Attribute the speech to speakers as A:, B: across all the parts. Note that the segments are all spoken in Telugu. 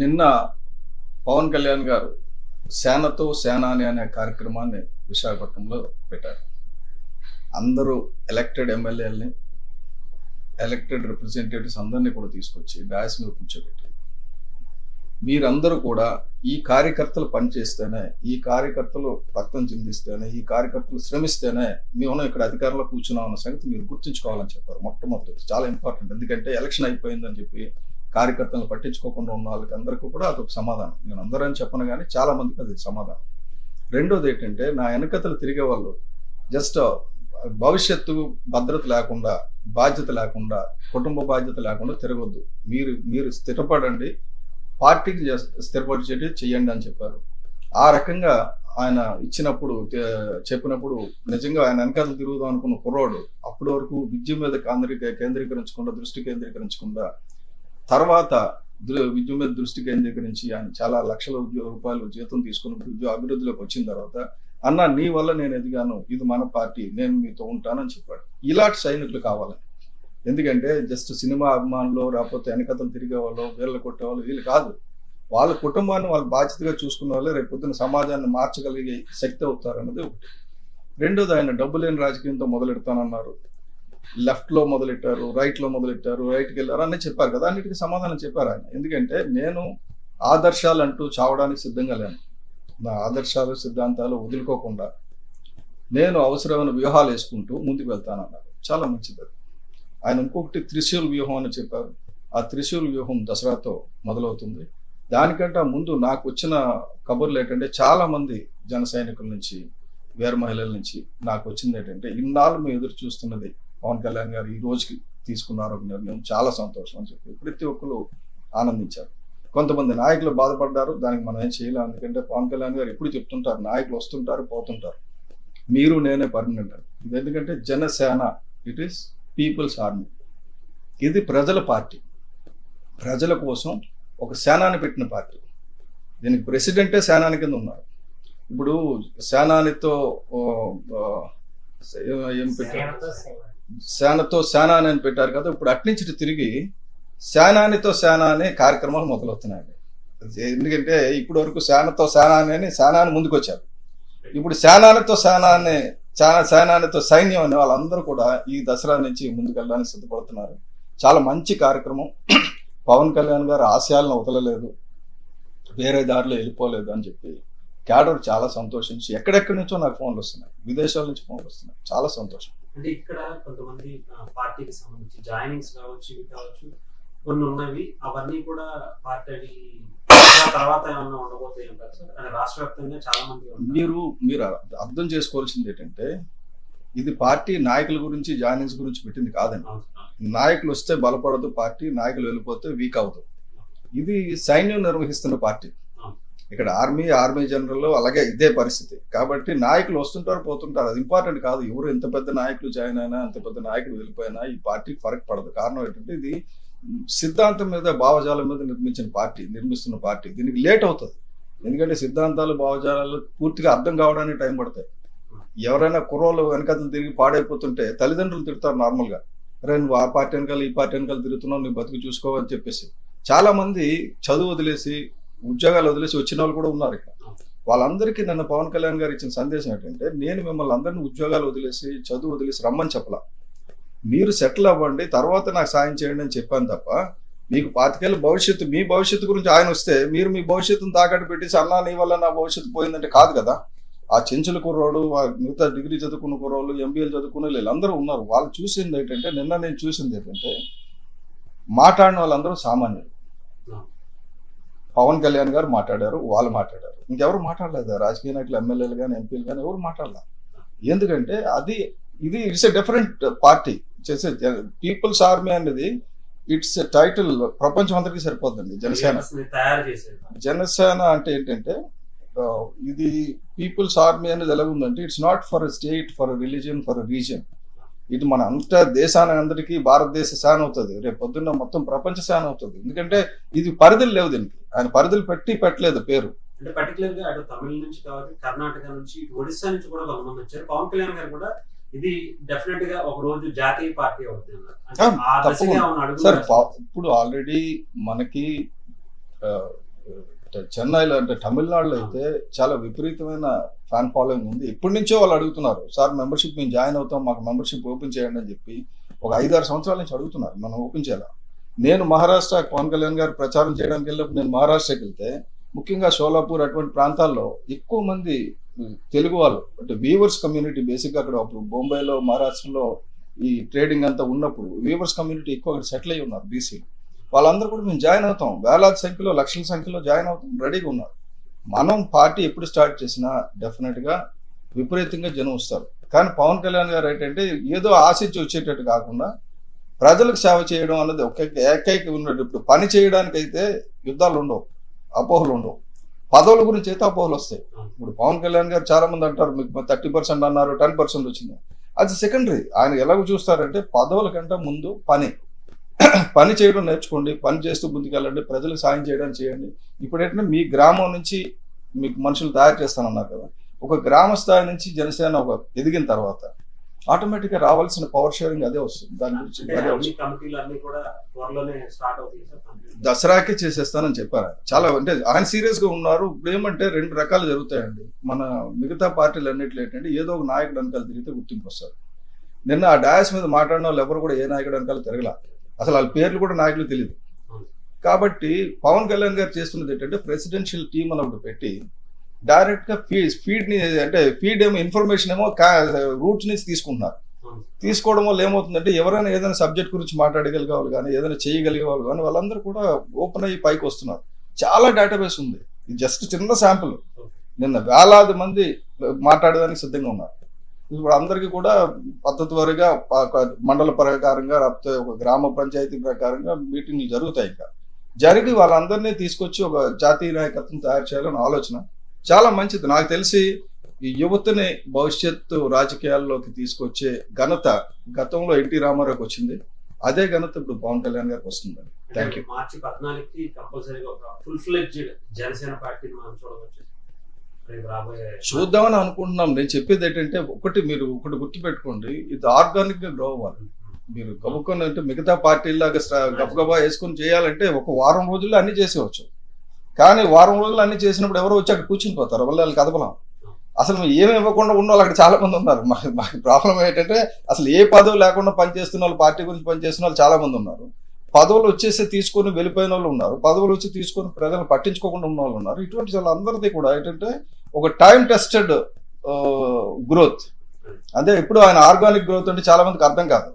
A: నిన్న పవన్ కళ్యాణ్ గారు సేనతో సేనాని అనే కార్యక్రమాన్ని విశాఖపట్నంలో పెట్టారు. అందరూ ఎలక్టెడ్ ఎమ్మెల్యేలని ఎలక్టెడ్ రిప్రజెంటేటివ్స్ అందరినీ కూడా తీసుకొచ్చి డాయస్ మీద కూర్చోబెట్టారు. మీరందరూ కూడా ఈ కార్యకర్తలు పనిచేస్తేనే ఈ కార్యకర్తలు రక్తం చిందిస్తేనే ఈ కార్యకర్తలు శ్రమిస్తేనే మేము ఇక్కడ అధికారంలో కూర్చున్నాం అన్న సంగతి మీరు గుర్తుంచుకోవాలని చెప్పారు మొట్టమొదటి. చాలా ఇంపార్టెంట్ ఎందుకంటే ఎలక్షన్ అయిపోయిందని చెప్పి కార్యకర్తలను పట్టించుకోకుండా ఉన్న వాళ్ళకి అందరికీ కూడా అదొక సమాధానం. నేను అందరని చెప్పను కానీ చాలా మందికి అది సమాధానం. రెండోది ఏంటంటే నా వెనకతలు తిరిగే వాళ్ళు జస్ట్ భవిష్యత్తు భద్రత లేకుండా బాధ్యత లేకుండా కుటుంబ బాధ్యత లేకుండా తిరగొద్దు. మీరు మీరు స్థిరపడండి పార్టీకి స్థిరపరిచేటి చేయండి అని చెప్పారు. ఆ రకంగా ఆయన ఇచ్చినప్పుడు చెప్పినప్పుడు నిజంగా ఆయన వెనకాల తిరుగుదాం అనుకున్న కుర్రోడు అప్పటి వరకు విద్య మీద కేంద్రీకరించకుండా దృష్టి కేంద్రీకరించకుండా తర్వాత విద్యుత్ విద్య మీద దృష్టి కేంద్రీకరించి ఆయన చాలా లక్షల ఉద్యోగ రూపాయలు జీతం తీసుకుని ఉద్యోగ అభివృద్ధిలోకి వచ్చిన తర్వాత అన్న నీ వల్ల నేను ఎదిగాను. ఇది మన పార్టీ. నేను మీతో ఉంటానని చెప్పాడు. ఇలాంటి సైనికులు కావాలి ఎందుకంటే జస్ట్ సినిమా అభిమానులు రాకపోతే వెనకతలు తిరిగే వాళ్ళు వీళ్ళు కొట్టేవాళ్ళు వీళ్ళు కాదు. వాళ్ళ కుటుంబాన్ని వాళ్ళ బాధ్యతగా చూసుకున్న వాళ్ళే రేపు పొద్దున సమాజాన్ని మార్చగలిగే శక్తి అవుతారు అన్నది ఒకటి. రెండోది ఆయన డబ్బు లేని రాజకీయంతో మొదలెడతానన్నారు. లెఫ్ట్లో మొదలెట్టారు రైట్లో మొదలెట్టారు రైట్కి వెళ్ళారు అన్నీ చెప్పారు కదా అన్నిటికీ సమాధానం చెప్పారు ఆయన. ఎందుకంటే నేను ఆదర్శాలు అంటూ చావడానికి సిద్ధంగా లేను. నా ఆదర్శాలు సిద్ధాంతాలు వదులుకోకుండా నేను అవసరమైన వ్యూహాలు వేసుకుంటూ ముందుకు వెళ్తానన్నారు చాలా మంచిది. ఆయన ఇంకొకటి త్రిశూల్ వ్యూహం అని చెప్పారు. ఆ త్రిశూల్ వ్యూహం దసరాతో మొదలవుతుంది. దానికంటే ముందు నాకు వచ్చిన కబుర్లు ఏంటంటే చాలా మంది జన సైనికుల నుంచి వీర మహిళల నుంచి నాకు వచ్చింది ఏంటంటే ఇన్నాళ్ళు మేము ఎదురు చూస్తున్నది పవన్ కళ్యాణ్ గారు ఈ రోజుకి తీసుకున్నారు ఒక నిర్ణయం. చాలా సంతోషం అని చెప్పి ప్రతి ఒక్కరు ఆనందించారు. కొంతమంది నాయకులు బాధపడ్డారు. దానికి మనం ఏం చేయలేం. ఎందుకంటే పవన్ కళ్యాణ్ గారు ఎప్పుడు చెప్తుంటారు నాయకులు వస్తుంటారు పోతుంటారు. మీరు నేనే పర్మనెంట్ ఇది ఎందుకంటే Janasena it is people's army ఇది ప్రజల పార్టీ. ప్రజల కోసం ఒక సేనాని పెట్టిన పార్టీ. దీనికి ప్రెసిడెంటే సేనాని కింద ఉన్నారు. ఇప్పుడు సేనానితో ఏం పెట్టారు? సేనతో సేనాని అని పెట్టారు కదా ఇప్పుడు అట్నుంచి తిరిగి సేనానితో సేన అనే కార్యక్రమాలు మొదలవుతున్నాయి ఎందుకంటే ఇప్పటి వరకు సేనతో సేనాని అని సేనాని ముందుకొచ్చారు. ఇప్పుడు సేనానితో సేనాని చాలా సేనానితో సైన్యం అనే వాళ్ళందరూ కూడా ఈ దసరా నుంచి ముందుకెళ్ళడానికి సిద్ధపడుతున్నారు. చాలా మంచి కార్యక్రమం. పవన్ కళ్యాణ్ గారు ఆశయాలను వదలలేదు. వేరే దారిలో వెళ్ళిపోలేదు అని చెప్పి క్యాడర్ చాలా సంతోషించి ఎక్కడెక్కడి నుంచో నాకు ఫోన్లు వస్తున్నాయి. విదేశాల నుంచి ఫోన్లు వస్తున్నాయి. చాలా సంతోషం.
B: అంటే ఇక్కడ కొంతమంది పార్టీకి సంబంధించి జాయినింగ్స్ కావచ్చు ఇవి కావచ్చు కొన్ని ఉన్నవి అవన్నీ కూడా పార్టీ తర్వాత ఏమన్నా ఉండబోతాయి అంటారు సార్ అంటే రాష్ట్ర వ్యాప్తంగా చాలా మంది.
A: మీరు మీరు అర్థం చేసుకోవాల్సింది ఏంటంటే ఇది పార్టీ నాయకుల గురించి జాయినింగ్స్ గురించి పెట్టింది కాదండి. నాయకులు వస్తే బలపడదు పార్టీ నాయకులు వెళ్ళిపోతే వీక్ అవుతుంది ఇది సైన్యం నిర్వహిస్తున్న పార్టీ ఇక్కడ ఆర్మీ ఆర్మీ జనరల్ అలాగే ఇదే పరిస్థితి. కాబట్టి నాయకులు వస్తుంటారు పోతుంటారు. అది ఇంపార్టెంట్ కాదు. ఎవరు ఎంత పెద్ద నాయకులు జాయిన్ అయినా ఎంత పెద్ద నాయకులు వెళ్ళిపోయినా ఈ పార్టీకి ఫరక్ పడదు. కారణం ఏంటంటే ఇది సిద్ధాంతం మీద భావజాలం మీద నిర్మించిన పార్టీ నిర్మిస్తున్న పార్టీ. దీనికి లేట్ అవుతుంది. ఎందుకంటే సిద్ధాంతాలు భావజాలాలు పూర్తిగా అర్థం కావడానికి టైం పడతాయి. ఎవరైనా కుర్రోళ్ళు వెనకాతలు తిరిగి పాడైపోతుంటే తల్లిదండ్రులు తిడతారు నార్మల్గా. అరే నువ్వు ఆ పార్టీ వెనకాల ఈ పార్టీ వెనకాల తిరుగుతున్నావు నువ్వు బతుకు చూసుకోవని చెప్పేసి. చాలా మంది చదువు వదిలేసి ఉద్యోగాలు వదిలేసి వచ్చిన వాళ్ళు కూడా ఉన్నారు ఇక్కడ. వాళ్ళందరికీ నన్ను పవన్ కళ్యాణ్ గారు ఇచ్చిన సందేశం ఏంటంటే నేను మిమ్మల్ని అందరినీ ఉద్యోగాలు వదిలేసి చదువు వదిలేసి రమ్మని చెప్పలా. మీరు సెటిల్ అవ్వండి తర్వాత నాకు సాయం చేయండి అని చెప్పాను తప్ప మీకు పాతికేళ్ళ భవిష్యత్తు మీ భవిష్యత్తు గురించి ఆయన వస్తే మీరు మీ భవిష్యత్తును తాకట్టు పెట్టేసి అన్నా నీ వల్ల నా భవిష్యత్తు పోయిందంటే కాదు కదా. ఆ చెంచుల కుర్రోడు ఆ మిగతా డిగ్రీ చదువుకున్న కుర్రోళ్ళు ఎంబీఏలు చదువుకున్న వీళ్ళందరూ ఉన్నారు. వాళ్ళు చూసింది ఏంటంటే నిన్న నేను చూసింది ఏంటంటే మాట్లాడిన వాళ్ళందరూ సామాన్యులు. పవన్ కళ్యాణ్ గారు మాట్లాడారు వాళ్ళు మాట్లాడారు. ఇంకెవరు మాట్లాడలేదు. రాజకీయ నాయకులు ఎమ్మెల్యేలు కానీ ఎంపీలు కానీ ఎవరు మాట్లాడలేదు ఎందుకంటే అది ఇది ఇట్స్ ఎ డిఫరెంట్ పార్టీ చేసే పీపుల్స్ ఆర్మీ అనేది ఇట్స్ టైటిల్ ప్రపంచం అందరికీ సరిపోతుంది జనసేన. జనసేన అంటే ఏంటంటే ఇది పీపుల్స్ ఆర్మీ అనేది ఎలా ఉందంటే it's not for state for religion for region ఇది మన అంత దేశానికి అందరికీ భారతదేశ సేన అవుతుంది. రేపు పొద్దున్న మొత్తం ప్రపంచ సేన అవుతుంది. ఎందుకంటే ఇది పరిధులు లేవు దీనికి. ఆయన పరిధులు పెట్టి పెట్టలేదు పేరు.
B: అంటే పర్టికులర్గా అటు తమిళ నుంచి కావచ్చు కర్ణాటక నుంచి ఒడిస్సా నుంచి కూడా కొంతమంది వచ్చారు. పవన్ కళ్యాణ్ గారు కూడా ఇది డెఫినెట్గా ఒక రోజు జాతీయ పార్టీ అవుతుంది
A: సార్ ఇప్పుడు ఆల్రెడీ మనకి చెన్నైలో అంటే తమిళనాడులో అయితే చాలా విపరీతమైన ఫ్యాన్ ఫాలోయింగ్ ఉంది. ఇప్పటి నుంచో వాళ్ళు అడుగుతున్నారు సార్ మెంబర్షిప్ మేము జాయిన్ అవుతాం మాకు మెంబర్షిప్ ఓపెన్ చేయండి అని చెప్పి ఒక ఐదారు సంవత్సరాల నుంచి అడుగుతున్నారు. మనం ఓపెన్ చేయాలి? నేను మహారాష్ట్ర పవన్ కళ్యాణ్ గారు ప్రచారం చేయడానికి వెళ్ళినప్పుడు నేను మహారాష్ట్రకి వెళ్తే ముఖ్యంగా షోలాపూర్ అటువంటి ప్రాంతాల్లో ఎక్కువ మంది తెలుగు వాళ్ళు అంటే వీవర్స్ కమ్యూనిటీ బేసిక్గా అక్కడ అప్పుడు బొంబాయిలో మహారాష్ట్రలో ఈ ట్రేడింగ్ అంతా ఉన్నప్పుడు వీవర్స్ కమ్యూనిటీ ఎక్కువ అక్కడ సెటిల్ అయి ఉన్నారు బీసీ వాళ్ళందరూ కూడా మేము జాయిన్ అవుతాం. వేలాది సంఖ్యలో లక్షల సంఖ్యలో జాయిన్ అవుతాం రెడీగా ఉన్నారు. మనం పార్టీ ఎప్పుడు స్టార్ట్ చేసినా డెఫినెట్గా విపరీతంగా జనం వస్తారు. కానీ పవన్ కళ్యాణ్ గారు ఏంటంటే ఏదో ఆశించి వచ్చేటట్టు కాకుండా ప్రజలకు సేవ చేయడం అన్నది ఒక ఏకైక ఉన్నట్టు ఇప్పుడు పని చేయడానికి అయితే యుద్ధాలు ఉండవు అపోహలు ఉండవు. పదవుల గురించి అయితే అపోహలు వస్తాయి. ఇప్పుడు పవన్ కళ్యాణ్ గారు చాలా మంది అంటారు మీకు థర్టీ పర్సెంట్ అన్నారు టెన్ పర్సెంట్ వచ్చింది. అది సెకండరీ. ఆయన ఎలాగ చూస్తారంటే పదవుల కంటే ముందు పని. పని చేయడం నేర్చుకోండి పని చేస్తూ ముందుకెళ్ళండి ప్రజలకు సాయం చేయడం చేయండి. ఇప్పుడు ఏంటంటే మీ గ్రామం నుంచి మీకు మనుషులు తయారు చేస్తానన్నారు కదా. ఒక గ్రామ స్థాయి నుంచి జనసేన ఒక ఎదిగిన తర్వాత ఆటోమేటిక్గా రావాల్సిన పవర్ షేరింగ్ అదే వస్తుంది. దాని గురించి దసరాకే చేసేస్తానని చెప్పారు. చాలా అంటే ఆయన సీరియస్గా ఉన్నారు. ఇప్పుడు ఏమంటే రెండు రకాలు జరుగుతాయండి. మన మిగతా పార్టీలు అన్నిట్లో ఏంటంటే ఏదో ఒక నాయకుడు వెనకాల తిరిగితే గుర్తింపు వస్తారు నిన్న ఆ డాయస్ మీద మాట్లాడిన వాళ్ళు ఎవరు కూడా ఏ నాయకుడు వెనకాల తిరగల. అసలు వాళ్ళ పేర్లు కూడా నాయకులు తెలియదు కాబట్టి పవన్ కళ్యాణ్ గారు చేస్తున్నది ఏంటంటే ప్రెసిడెన్షియల్ టీం అని ఒకటి పెట్టి డైరెక్ట్గా ఫీడ్ ఫీడ్ని అంటే ఫీడ్ ఏమో ఇన్ఫర్మేషన్ ఏమో రూట్స్ నుంచి తీసుకుంటున్నారు. తీసుకోవడం వల్ల ఏమవుతుందంటే ఎవరైనా ఏదైనా సబ్జెక్ట్ గురించి మాట్లాడగలిగే వాళ్ళు కానీ ఏదైనా చేయగలిగే వాళ్ళు కానీ వాళ్ళందరూ కూడా ఓపెన్ అయ్యి పైకి వస్తున్నారు. చాలా డేటాబేస్ ఉంది. ఇది జస్ట్ చిన్న శాంపుల్. నిన్న వేలాది మంది మాట్లాడడానికి సిద్ధంగా ఉన్నారు. ఇప్పుడు అందరికీ కూడా పద్ధతి వారిగా మండల ప్రకారంగా లేకపోతే ఒక గ్రామ పంచాయతీ ప్రకారంగా మీటింగ్లు జరుగుతాయి ఇంకా. జరిగి వాళ్ళందరినీ తీసుకొచ్చి ఒక జాతీయ నాయకత్వం తయారు చేయాలని ఆలోచన. చాలా మంచిది. నాకు తెలిసి ఈ యువతని భవిష్యత్తు రాజకీయాల్లోకి తీసుకొచ్చే ఘనత గతంలో ఎన్టీ రామారావుకి వచ్చింది. అదే ఘనత ఇప్పుడు పవన్ కళ్యాణ్ గారికి వస్తుంది. Thank you.
B: మార్చి పద్నాలుగుకి కంపల్సరీగా ఒక ఫుల్ ఫ్లెడ్జ్డ్ జనసేన పార్టీని మనం చూడవచ్చు.
A: చూద్దామని అనుకుంటున్నాం. నేను చెప్పేది ఏంటంటే ఒకటి మీరు ఒకటి గుర్తుపెట్టుకోండి. ఇది ఆర్గానిక్గా గ్రో అవ్వాలి. మీరు గబుకొని అంటే మిగతా పార్టీలాగా గబగబా వేసుకొని చేయాలంటే ఒక వారం రోజుల్లో అన్ని చేసేవచ్చు. కానీ వారం రోజులు అన్ని చేసినప్పుడు ఎవరో వచ్చి అక్కడ కూర్చుని పోతారు వాళ్ళు వాళ్ళు కదపలం. అసలు ఏమి ఇవ్వకుండా ఉన్న వాళ్ళు అక్కడ చాలా మంది ఉన్నారు. మా- మాకు ప్రాబ్లం ఏంటంటే అసలు ఏ పదవి లేకుండా పనిచేస్తున్న వాళ్ళు పార్టీ గురించి పనిచేస్తున్న వాళ్ళు చాలా మంది ఉన్నారు. పదవులు వచ్చేసి తీసుకొని వెళ్ళిపోయిన వాళ్ళు ఉన్నారు. పదవులు వచ్చి తీసుకొని ప్రజలు పట్టించుకోకుండా ఉన్న వాళ్ళు ఉన్నారు. ఇటువంటి వాళ్ళందరిది కూడా ఏంటంటే ఒక టైం టెస్టెడ్ గ్రోత్ అదే ఇప్పుడు ఆయన ఆర్గానిక్ గ్రోత్ అంటే చాలా మందికి అర్థం కాదు.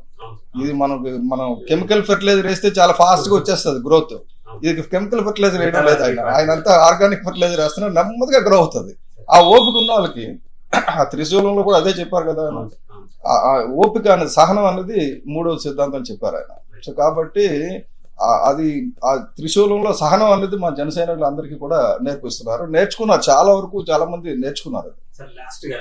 A: ఇది మనం మనం కెమికల్ ఫెర్టిలైజర్ వేస్తే చాలా ఫాస్ట్గా వచ్చేస్తుంది గ్రోత్ ఇది కెమికల్ ఫెర్టిలైజర్ వేయడం లేదు ఆయన. ఆయన అంతా ఆర్గానిక్ ఫెర్టిలైజర్ వేస్తున్నారు నెమ్మదిగా గ్రో అవుతుంది. ఆ ఓపిక ఉన్న వాళ్ళకి ఆ త్రిశూలంలో కూడా అదే చెప్పారు కదా ఆయన. ఆ- ఆ ఓపిక అనేది సహనం అనేది మూడో సిద్ధాంతం చెప్పారు ఆయన. సో కాబట్టి అది ఆ త్రిశూలంలో సహనం అనేది మా జనసైనికులు అందరికీ కూడా నేర్పిస్తున్నారు. నేర్చుకున్నారు. చాలా వరకు చాలా మంది నేర్చుకున్నారు
B: లాస్ట్గా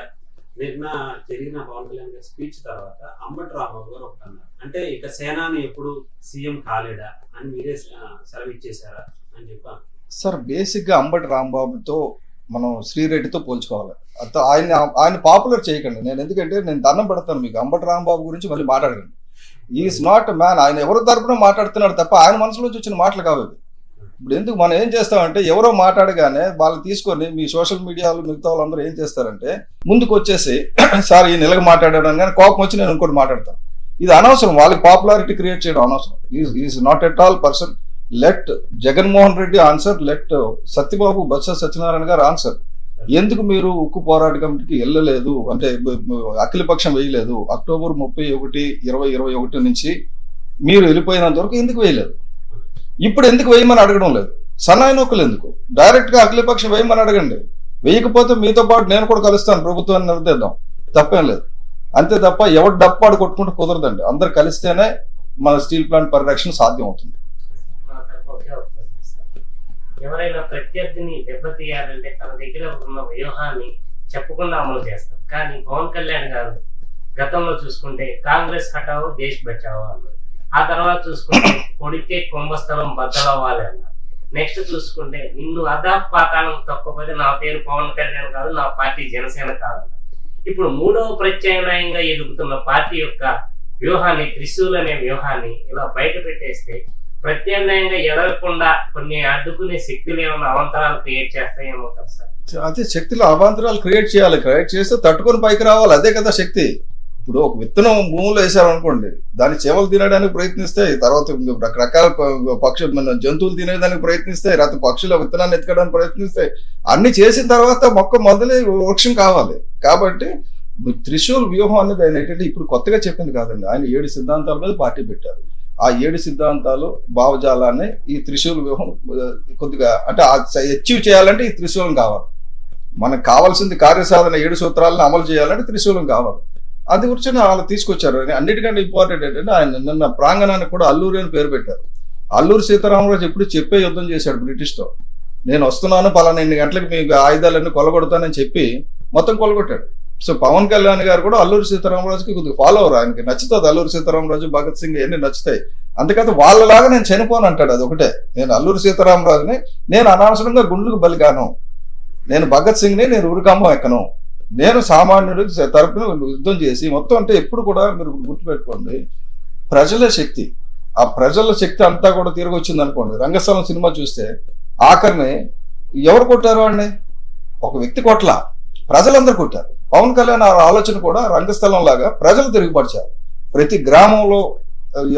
B: నిన్న జరిగిన పవన్ కళ్యాణ్ గారి స్పీచ్ తర్వాత అంబటి రాంబాబు గారు ఒకటి అన్నారు అంటే ఇక సేనాని ఎప్పుడు సీఎం కాలేడా అని మీరే సెలవు ఇచ్చేసారా అని చెప్పాను
A: సార్ బేసిక్గా అంబటి రాంబాబుతో మనం శ్రీరెడ్డితో పోల్చుకోవాలి. అంత ఆయన ఆయన పాపులర్ చేయకండి. నేను ఎందుకంటే నేను దండం పెడతాను మీకు. అంబటి రాంబాబు గురించి మళ్ళీ మాట్లాడకండి. ఈజ్ నాట్ మ్యాన్ ఆయన ఎవరి తరపున మాట్లాడుతున్నాడు తప్ప ఆయన మనసులోంచి వచ్చిన మాటలు కావు ఇప్పుడు ఎందుకు మనం ఏం చేస్తామంటే ఎవరో మాట్లాడగానే వాళ్ళు తీసుకొని మీ సోషల్ మీడియాలో మిగతా వాళ్ళందరూ ఏం చేస్తారంటే ముందుకు వచ్చేసి సార్ ఈ నెలకు మాట్లాడాడు కానీ కోపం వచ్చి నేను ఇంకోటి మాట్లాడతాను. ఇది అనవసరం. వాళ్ళకి పాపులారిటీ క్రియేట్ చేయడం అనవసరం. Is not at all person let Jaganmohan Reddy answer let Satyababu Botsa Satyanarayana garu answer ఎందుకు మీరు ఉక్కు పోరాట కమిటీకి వెళ్ళలేదు? అంటే అఖిలపక్షం వేయలేదు. అక్టోబర్ ముప్పై ఒకటి ఇరవై ఇరవై ఒకటి నుంచి మీరు వెళ్ళిపోయినంత వరకు ఎందుకు వేయలేదు? ఇప్పుడు ఎందుకు వేయమని అడగడం లేదు. సన్నాయి నౌకలు ఎందుకు? డైరెక్ట్గా అఖిలపక్షం వేయమని అడగండి. వేయకపోతే మీతో పాటు నేను కూడా కలుస్తాను ప్రభుత్వాన్ని నిలదీద్దాం. తప్పేం లేదు. అంతే తప్ప ఎవరు డప్పాడు కొట్టుకుంటే కుదరదండి. అందరు కలిస్తేనే మన స్టీల్ ప్లాంట్ పరిరక్షణ సాధ్యం అవుతుంది
C: ఎవరైనా ప్రత్యర్థిని దెబ్బతీయాలంటే తన దగ్గర ఉన్న వ్యూహాన్ని చెప్పకుండా అమలు చేస్తారు. కానీ పవన్ కళ్యాణ్ గారు గతంలో చూసుకుంటే కాంగ్రెస్ హటావో దేశ్ బచావో అన్నారు. ఆ తర్వాత చూసుకుంటే కొడితే కుంభస్థలం బద్దలవ్వాలి అన్నారు నెక్స్ట్ చూసుకుంటే నిన్ను అదా పాతాళం తప్పకపోతే నా పేరు పవన్ కళ్యాణ్ కాదు నా పార్టీ జనసేన కాదు ఇప్పుడు మూడవ ప్రత్యామ్నాయంగా ఎదుగుతున్న పార్టీ యొక్క వ్యూహాన్ని త్రిశూల్ అనే వ్యూహాన్ని ఇలా బయట పెట్టేస్తే ప్రత్యామ్నాయంగా ఎదగకుండా కొన్ని అడ్డుకునే శక్తులు ఏమైనా అవంతరాలు క్రియేట్ చేస్తాయేమో కదా సార్.
A: అదే శక్తిలో అవాంతరాలు క్రియేట్ చేయాలి. క్రియేట్ చేస్తే తట్టుకొని పైకి రావాలి. అదే కదా శక్తి. ఇప్పుడు ఒక విత్తనం భూమిలో వేసారనుకోండి దాన్ని చేపలు తినడానికి ప్రయత్నిస్తాయి తర్వాత రకరకాల పక్షులు పక్షు మన జంతువులు తినేదానికి ప్రయత్నిస్తాయి లేకపోతే పక్షుల విత్తనాన్ని ఎత్తుకోవడానికి ప్రయత్నిస్తాయి అన్ని చేసిన తర్వాత మొక్క మొదలై వృక్షం కావాలి. కాబట్టి త్రిశూల్ వ్యూహం అనేది ఆయన ఏంటంటే ఇప్పుడు కొత్తగా చెప్పింది కాదండి. ఆయన ఏడు సిద్ధాంతాల మీద పార్టీ పెట్టారు. ఆ ఏడు సిద్ధాంతాలు భావజాలాన్ని ఈ త్రిశూల్ వ్యూహం కొద్దిగా అంటే అచీవ్ చేయాలంటే ఈ త్రిశూలం కావాలి. మనకు కావాల్సింది కార్యసాధన ఏడు సూత్రాలను అమలు చేయాలంటే త్రిశూలం కావాలి. అది గురించి వాళ్ళు తీసుకొచ్చారు. అన్నిటికంటే ఇంపార్టెంట్ ఏంటంటే ఆయన నిన్న ప్రాంగణానికి కూడా అల్లూరి అని పేరు పెట్టారు. అల్లూరు సీతారామరాజు ఎప్పుడు చెప్పే యుద్ధం చేశాడు బ్రిటిష్తో. నేను వస్తున్నాను పలానా ఎన్ని గంటలకు మీకు ఆయుధాలన్నీ కొలగొడతానని చెప్పి మొత్తం కొలగొట్టాడు. సో పవన్ కళ్యాణ్ గారు కూడా అల్లూరి సీతారామరాజుకి కొద్దిగా ఫాలో అవరు ఆయనకి నచ్చుతుంది అల్లూరి సీతారామరాజు భగత్ సింగ్ ఇవన్నీ నచ్చుతాయి. అందుకని వాళ్ళలాగా నేను చనిపోను అంటాడు అది ఒకటే. నేను అల్లూరి సీతారామరాజుని నేను అనవసరంగా గుండ్లకు బలిగాను. నేను భగత్ సింగ్ని నేను ఉరికమ్మ ఎక్కను. నేను సామాన్యుడు తరపున యుద్ధం చేసి మొత్తం అంటే ఎప్పుడు కూడా మీరు గుర్తుపెట్టుకోండి ప్రజల శక్తి ఆ ప్రజల శక్తి అంతా కూడా తిరిగి వచ్చింది అనుకోండి. రంగస్థలం సినిమా చూస్తే ఆఖరిని ఎవరు కొట్టారు వాడిని ఒక వ్యక్తి కొట్ల. ప్రజలందరూ కొట్టారు. పవన్ కళ్యాణ్ ఆ ఆలోచన కూడా రంగస్థలం లాగా ప్రజలు తిరుగుపరిచారు ప్రతి గ్రామంలో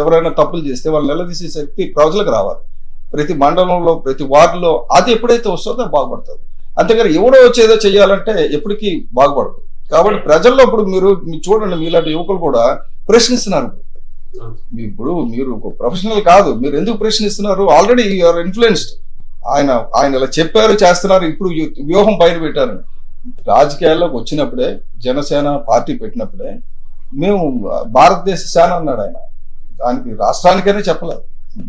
A: ఎవరైనా తప్పులు చేస్తే వాళ్ళు నిలదీసే శక్తి ప్రజలకు రావాలి. ప్రతి మండలంలో ప్రతి వార్డులో అది ఎప్పుడైతే వస్తుందో బాగుపడుతుంది. అంతేగాని ఎవడో వచ్చేదో చేయాలంటే ఎప్పటికీ బాగుపడదు. కాబట్టి ప్రజల్లో ఇప్పుడు మీరు చూడండి మీలాంటి యువకులు కూడా ప్రశ్నిస్తున్నారు. మీ ఇప్పుడు మీరు ఒక ప్రొఫెషనల్ కాదు మీరు ఎందుకు ప్రశ్నిస్తున్నారు? ఆల్రెడీ యూఆర్ ఇన్ఫ్లుయెన్స్డ్ ఆయన ఆయన ఇలా చెప్పారు చేస్తున్నారు ఇప్పుడు వ్యూహం బయట పెట్టారు. రాజకీయాల్లోకి వచ్చినప్పుడే జనసేన పార్టీ పెట్టినప్పుడే మేము భారతదేశ సేన అన్నాడు ఆయన. దానికి రాష్ట్రానికైనా చెప్పలేదు.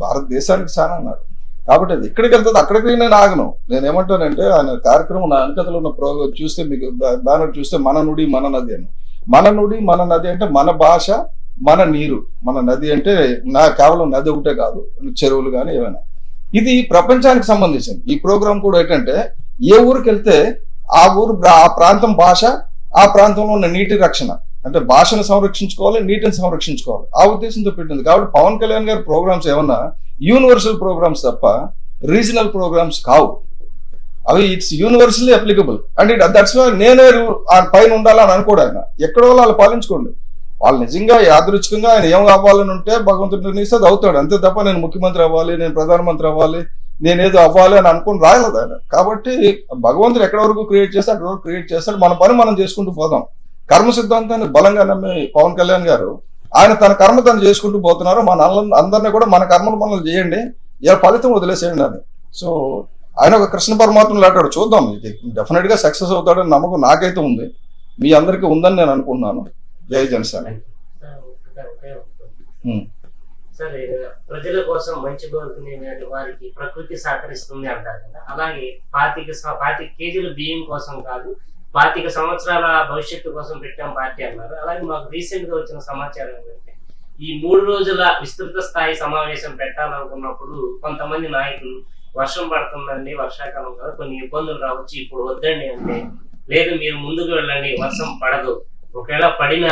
A: భారతదేశానికి సేన అన్నాడు. కాబట్టి అది ఎక్కడికి వెళ్తుంది అక్కడికి నేను ఆగను. నేను ఏమంటానంటే ఆయన కార్యక్రమం నా వెనకతలో ఉన్న ప్రోగ్రాం చూస్తే మీకు బ్యానర్ చూస్తే మన నుడి మన నది అని. మన నుడి మన నది అంటే మన భాష మన నీరు. మన నది అంటే నా కేవలం నది ఒకటే కాదు చెరువులు కానీ ఏమైనా ఇది ప్రపంచానికి సంబంధించింది. ఈ ప్రోగ్రాం కూడా ఏంటంటే ఏ ఊరికి వెళ్తే ఆ ఊరు ఆ ప్రాంతం భాష ఆ ప్రాంతంలో ఉన్న నీటి రక్షణ. అంటే భాషను సంరక్షించుకోవాలి నీటిని సంరక్షించుకోవాలి. ఆ ఉద్దేశంతో పెట్టింది. కాబట్టి పవన్ కళ్యాణ్ గారి ప్రోగ్రామ్స్ ఏమన్నా యూనివర్సల్ ప్రోగ్రామ్స్ తప్ప రీజనల్ ప్రోగ్రామ్స్ కావు. అవి it's universally applicable. And it that's నేనే ఆ పైన ఉండాలని అనుకోడు ఎక్కడ ఎక్కడో వాళ్ళు పాలించుకోండి. వాళ్ళు నిజంగా యాదృచ్ఛికంగా ఆయన ఏం అవ్వాలని ఉంటే భగవంతుడు నిర్ణయిస్తే అది అవుతాడు. అంతే తప్ప నేను ముఖ్యమంత్రి అవ్వాలి నేను ప్రధానమంత్రి అవ్వాలి నేనేదో అవ్వాలి అని అనుకుని రాయలేదు ఆయన. కాబట్టి భగవంతుడు ఎక్కడ వరకు క్రియేట్ చేస్తే అక్కడ వరకు క్రియేట్ చేస్తాడు. మన పని మనం చేసుకుంటూ పోదాం. కర్మ సిద్ధాంతాన్ని బలంగా నమ్మే పవన్ కళ్యాణ్ గారు ఆయన తన కర్మ తను చేసుకుంటూ పోతున్నారు. మన అందరినీ కూడా మన కర్మలు మనం చేయండి. ఇలా ఫలితం వదిలేసేయండి అని. సో ఆయన ఒక కృష్ణ పరమాత్మలు అంటాడు చూద్దాం ఇది డెఫినెట్గా సక్సెస్ అవుతాడని నమ్మకం నాకైతే ఉంది. మీ అందరికీ ఉందని నేను అనుకుంటున్నాను. జై జనసేన.
C: సార్, ప్రజల కోసం మంచి కోరుకునే వారికి ప్రకృతి సహకరిస్తుంది అంటారు కదా. అలాగే పాతిక స- పాతిక కేజీల బియ్యం కోసం కాదు పాతిక సంవత్సరాల భవిష్యత్తు కోసం పెట్టాం పార్టీ అన్నారు. అలాగే మాకు రీసెంట్గా వచ్చిన సమాచారం ఏంటంటే ఈ మూడు రోజుల విస్తృత స్థాయి సమావేశం పెట్టాలనుకున్నప్పుడు కొంతమంది నాయకులు వర్షం పడుతుందండి వర్షాకాలం కదా కొన్ని ఇబ్బందులు రావచ్చు ఇప్పుడు వద్దండి అంటే లేదు మీరు ముందుకు వెళ్ళండి వర్షం పడదు. ఒకవేళ పడిన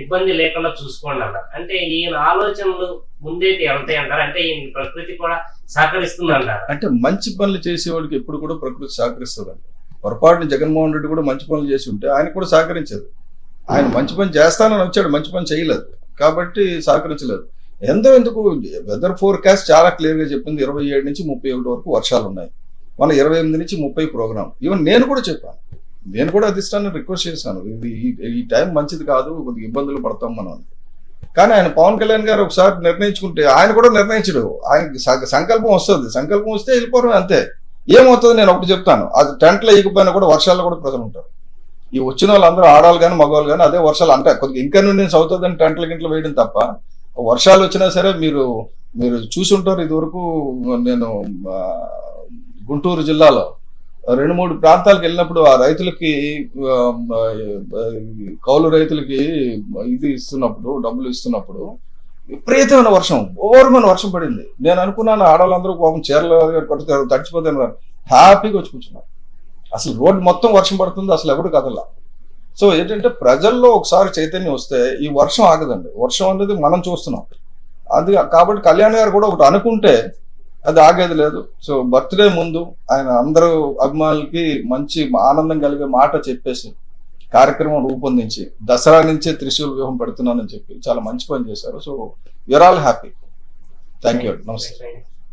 C: ఇబ్బంది లేకుండా చూసుకోండి అన్నారు. అంటే ఈయన ఆలోచనలు ముందైతే వెళ్తాయి అంటారు అంటే ఈయన ప్రకృతి కూడా సహకరిస్తుంది అంటారు
A: అంటే మంచి పనులు చేసేవాడికి ఎప్పుడు కూడా ప్రకృతి సహకరిస్తుంది పొరపాటున జగన్మోహన్ రెడ్డి కూడా మంచి పనులు చేసి ఉంటే ఆయన కూడా సహకరించదు. ఆయన మంచి పని చేస్తానని వచ్చాడు మంచి పని చేయలేదు. కాబట్టి సహకరించలేదు. ఎంతో ఎందుకు వెదర్ ఫోర్కాస్ట్ చాలా క్లియర్గా చెప్పింది. ఇరవై ఏడు నుంచి ముప్పై ఒకటి వరకు వర్షాలు ఉన్నాయి. మన ఇరవై ఎనిమిది నుంచి ముప్పై ప్రోగ్రామ్ ఈవెన్ నేను కూడా చెప్పాను. నేను కూడా అధిష్టాన్ని రిక్వెస్ట్ చేశాను. ఇది ఈ- టైం మంచిది కాదు కొద్దిగా ఇబ్బందులు పడతాం మనం కానీ ఆయన పవన్ కళ్యాణ్ గారు ఒకసారి నిర్ణయించుకుంటే ఆయన కూడా నిర్ణయించడు. ఆయనకి సంకల్పం వస్తుంది. సంకల్పం వస్తే వెళ్ళిపోవడం అంతే. ఏమవుతుంది? నేను ఒకటి చెప్తాను. అది టెంట్లో ఎగిపోయినా కూడా వర్షాల్లో కూడా ప్రజలు ఉంటారు. ఈ వచ్చిన వాళ్ళందరూ ఆడవాళ్ళు కానీ మగవాళ్ళు కానీ అదే వర్షాలు అంటే కొద్దిగా ఇంకా నుండి సౌతుందని టెంట్ల గింట్లు వేయడం తప్ప వర్షాలు వచ్చినా సరే మీరు మీరు చూసి ఉంటారు ఇదివరకు నేను గుంటూరు జిల్లాలో. రెండు మూడు ప్రాంతాలకు వెళ్ళినప్పుడు ఆ రైతులకి కౌలు రైతులకి ఇది ఇస్తున్నప్పుడు డబ్బులు ఇస్తున్నప్పుడు విపరీతమైన వర్షం ఓవర్మైన వర్షం పడింది. నేను అనుకున్నాను ఆడవాళ్ళందరూ పాపం చీరలు కొట్టుతారు తడిచిపోతాను హ్యాపీగా వచ్చి కూర్చున్నారు. అసలు రోడ్డు మొత్తం వర్షం పడుతుంది అసలు ఎవరు కదలా సో ఏంటంటే ప్రజల్లో ఒకసారి చైతన్యం వస్తే ఈ వర్షం ఆగదండి. వర్షం అనేది మనం చూస్తున్నాం. అది కాబట్టి కళ్యాణ్ గారు కూడా ఒకటి అనుకుంటే అది ఆగేది లేదు. సో బర్త్డే ముందు ఆయన అందరూ అభిమానులకి మంచి ఆనందం కలిగే మాట చెప్పేసి కార్యక్రమం రూపొందించి దసరా నుంచే త్రిశూల్ వ్యూహం పెడుతున్నానని చెప్పి చాలా మంచి పని చేశారు. So your all happy thank you నమస్తే.